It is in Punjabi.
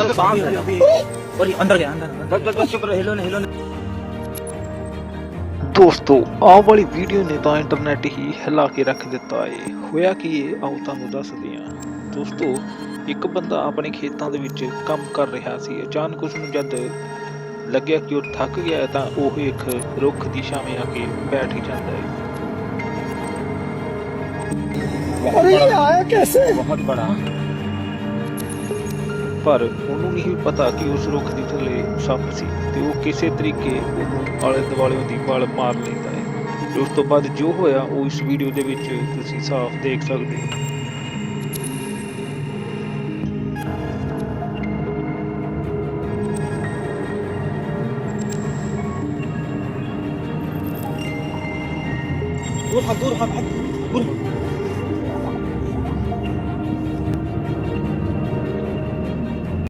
और ये अंदर गया अंदर बस बस बस चुप रहो हिलो नहीं हिलो नहीं ਦੋਸਤੋ ਆਹ ਵਾਲੀ ਵੀਡੀਓ ਨੇ ਤਾਂ ਇੰਟਰਨੈਟ ਹੀ ਹਿਲਾ ਕੇ ਰੱਖ ਦਿੱਤਾ ਏ ਹੋਇਆ ਕੀ ਏ ਆਓ ਤੁਹਾਨੂੰ ਦੱਸਦੇ ਹਾਂ ਦੋਸਤੋ ਇੱਕ ਬੰਦਾ ਆਪਣੇ ਖੇਤਾਂ ਦੇ ਵਿੱਚ ਕੰਮ ਕਰ ਰਿਹਾ ਸੀ ਅਚਾਨਕ ਉਸ ਨੂੰ ਜਦ ਲੱਗਿਆ ਕਿ ਉਹ ਥੱਕ ਗਿਆ ਹੈ ਤਾਂ ਉਹ ਇੱਕ ਰੁੱਖ ਦੀ ਛਾਵੇਂ ਆ ਕੇ ਬੈਠ ਹੀ ਜਾਂਦਾ ਹੈ अरे ये आया कैसे बहुत बड़ा ਪਰ ਉਹਨੂੰ ਨਹੀਂ ਪਤਾ ਕਿ ਉਸ ਰੁੱਖ ਦੀ ਥੱਲੇ ਸੱਪ ਸੀ ਤੇ ਉਹ ਕਿਸੇ ਤਰੀਕੇ ਉਹਨੂੰ ਆਲੇ ਦੁਆਲੇ ਦੀ ਵਾਲ ਮਾਰ ਲੈਂਦਾ ਹੈ। ਉਸ ਤੋਂ ਬਾਅਦ ਜੋ ਹੋਇਆ, ਉਹ ਇਸ ਵੀਡੀਓ ਦੇ ਵਿੱਚ ਤੁਸੀਂ ਸਾਫ਼ ਦੇਖ ਸਕਦੇ ਹੋ। روحك روحك روحك